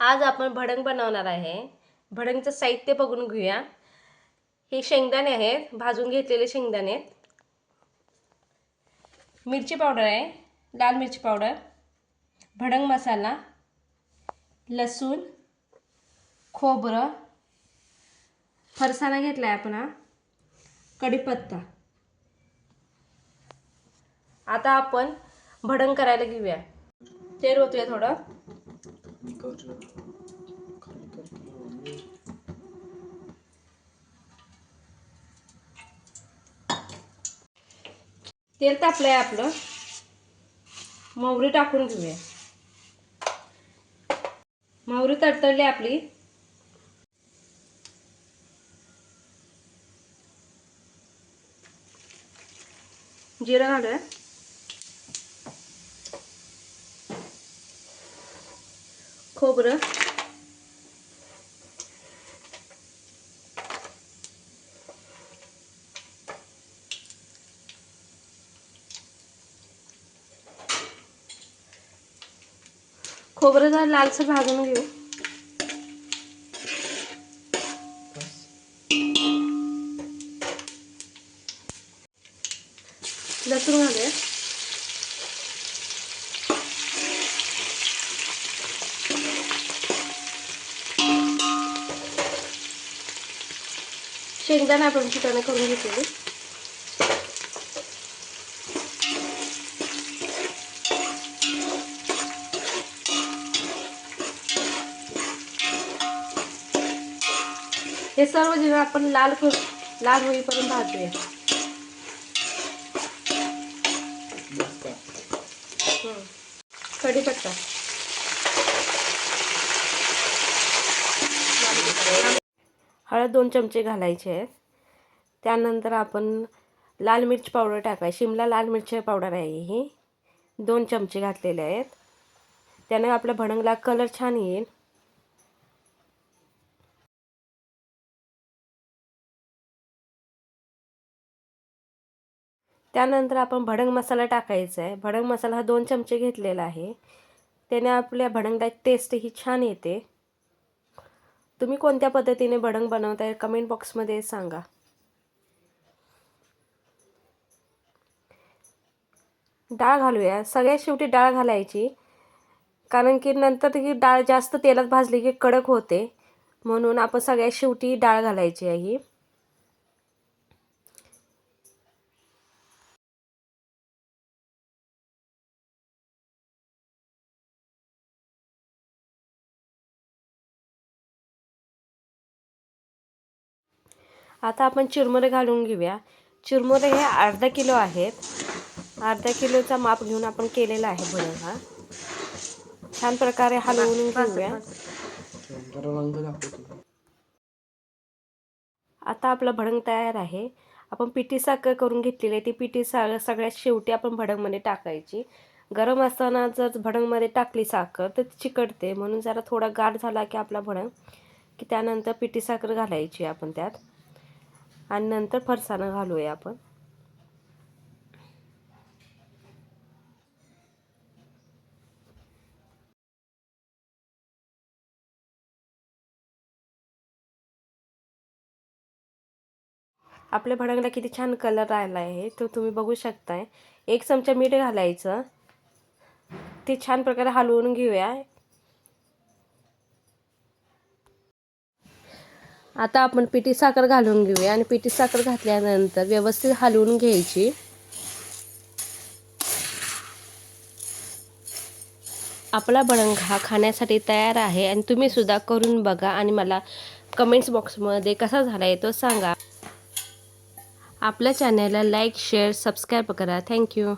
आज आपण भडंग बनवणार आहे. भडंगचं साहित्य बघून घेऊया. हे शेंगदाणे आहेत. भाजून घेतलेले शेंगदाणे आहेत. मिरची पावडर आहे. लाल मिरची पावडर. भडंग मसाला. लसूण. खोबरं. फरसाणा घेतला आहे आपण हा. कढीपत्ता. आता आपण भडंग करायला घेऊया. तेल रोतूया थोडं. तेल तापलंय आपलं. मोहरी टाकून घेऊया. मोहरी तडतडली आपली. जिरं घालूया. खोबरं. खोबरं जरा लालसर भाजून घेऊ. लसूण घालूया. शेंगदाणे आपण फुटाणे करून घेतलेले. हे सर्व जेव्हा आपण लाल करू लाल होईपर्यंत भाजूया. कढीपत्ता. हळद दोन चमचे घालायचे आहेत. त्यानंतर आपण लाल मिरची पावडर टाकाय शिमला लाल मिरची पावडर आहे ही. दोन चमचे घातलेले आहेत. त्याने आपल्या भडंगला कलर छान येईल. त्यानंतर आपण भडंग मसाला टाकायचा आहे. भडंग मसाला हा दोन चमचे घेतलेला आहे. त्याने आपल्या भडंगला टेस्ट ही छान येते. तुम्ही कोणत्या पद्धतीने भडंग बनवताय? कमेंट बॉक्समध्ये सांगा. डाळ घालूया. सगळ्यात शेवटी डाळ घालायची. कारण की नंतर ती डाळ जास्त तेलात भाजली की कडक होते. म्हणून आपण सगळ्यात शेवटी डाळ घालायची आहे. ही आता आपण चिरमुरे घालून घेऊया. चिरमुरे हे अर्धा किलो आहेत. अर्धा किलोचा माप घेऊन आपण केलेला आहे भडंग हा. छान प्रकारे हलवून घेऊया. आता आपलं भडंग तयार आहे. आपण पिठी साखर करून घेतलेली आहे. ती पिठी सा सगळ्यात शेवटी आपण भडंगमध्ये टाकायची. गरम असताना जर भडंगमध्ये टाकली साखर तर चिकटते. म्हणून जरा थोडा गाठ झाला की आपला भडंग की त्यानंतर पिठी साखर घालायची आपण त्यात. आणि नंतर फरसाणं घालूया आपण. आपल्या भडंगला किती छान कलर आला आहे तो तुम्ही बघू शकताय. एक चमचा मीठ घालायचं. ते छान प्रकारे हलवून घेऊया. आता आपण पिठी साखर घालून घेऊया आणि पिठी साखर घातल्यानंतर व्यवस्थित हलवून घ्यायची. आपला बळंग हा खाण्यासाठी तयार आहे आणि तुम्ही सुद्धा करून बघा आणि मला कमेंट्स बॉक्समध्ये कसा झाला आहे तो सांगा. आपल्या चॅनलला लाईक शेअर सबस्क्राईब करा. Thank you